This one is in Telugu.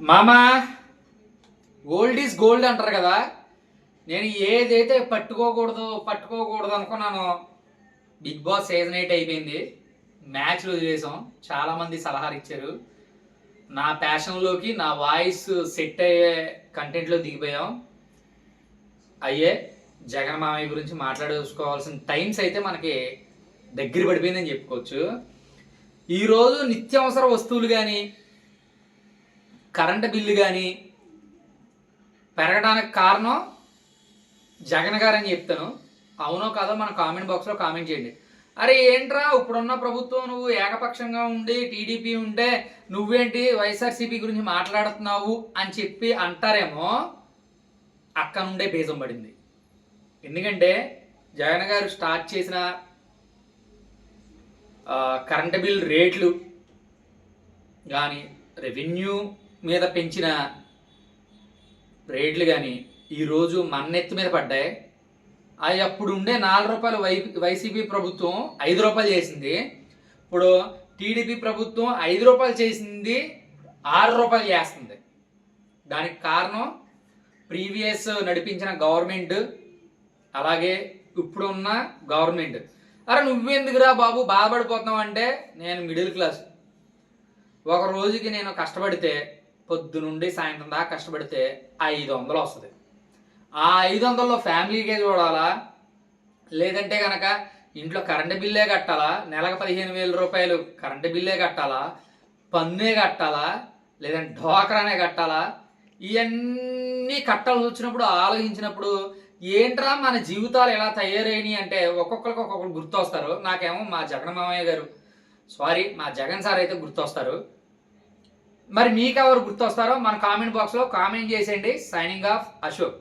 మామా గోల్డ్ ఈజ్ గోల్డ్ అంటారు కదా. నేను ఏదైతే పట్టుకోకూడదు పట్టుకోకూడదు అనుకున్నానో బిగ్ బాస్ సీజన్ ఎయిట్ అయిపోయింది. మ్యాచ్లు వదిలేసాం. చాలామంది సలహాలు ఇచ్చారు. నా ప్యాషన్లోకి నా వాయిస్ సెట్ అయ్యే కంటెంట్లో దిగిపోయాం. అయ్యే జగన్ మామయ్య గురించి మాట్లాడేసుకోవాల్సిన టైమ్స్ అయితే మనకి దగ్గర పడిపోయిందని చెప్పుకోవచ్చు. ఈరోజు నిత్యావసర వస్తువులు కానీ కరెంటు బిల్లు కానీ పెరగడానికి కారణం జగన్ గారు అని చెప్తాను. అవునో కాదో మన కామెంట్ బాక్స్లో కామెంట్ చేయండి. అరే ఏంట్రా? ఇప్పుడున్న ప్రభుత్వం నువ్వు ఏకపక్షంగా ఉండి టీడీపీ ఉంటే నువ్వేంటి వైఎస్ఆర్సీపీ గురించి మాట్లాడుతున్నావు అని చెప్పి అంటారేమో అక్క నుండే బేజం పడింది. ఎందుకంటే జగన్ గారు స్టార్ట్ చేసిన కరెంటు బిల్ రేట్లు కానీ రెవెన్యూ మీద పెంచిన రేట్లు కానీ ఈరోజు మన్నెత్తి మీద పడ్డాయి. అవి అప్పుడు ఉండే నాలుగు రూపాయలు వై వైసీపీ ప్రభుత్వం ఐదు రూపాయలు చేసింది. ఇప్పుడు టీడీపీ ప్రభుత్వం ఐదు రూపాయలు చేసింది ఆరు రూపాయలు చేస్తుంది. దానికి కారణం ప్రీవియస్ నడిపించిన గవర్నమెంట్ అలాగే ఇప్పుడున్న గవర్నమెంట్. అరే నువ్వెందుకురా బాబు బాధపడిపోతున్నావు అంటే నేను మిడిల్ క్లాస్. ఒక రోజుకి నేను కష్టపడితే పొద్దు నుండి సాయంత్రం దాకా కష్టపడితే ఐదు వందలు వస్తుంది. ఆ ఐదు వందల్లో ఫ్యామిలీకే చూడాలా? లేదంటే కనుక ఇంట్లో కరెంటు బిల్లే కట్టాలా? నెలకు పదిహేను వేల రూపాయలు కరెంటు బిల్లే కట్టాలా? పన్నే కట్టాలా? లేదంటే ఢోకరానే కట్టాలా? ఇవన్నీ కట్టాల్సి వచ్చినప్పుడు ఆలోచించినప్పుడు ఏంట్రా మన జీవితాలు ఎలా తయారైనవి అంటే ఒక్కొక్కరికి ఒక్కొక్కరు గుర్తొస్తారు. నాకేమో మా జగన్ మామయ్య గారు సారీ మా జగన్ సార్ అయితే గుర్తొస్తారు. మరి మీకు ఎవరు గుర్తొస్తారో మన కామెంట్ బాక్స్లో కామెంట్ చేసేయండి. Signing off Ashok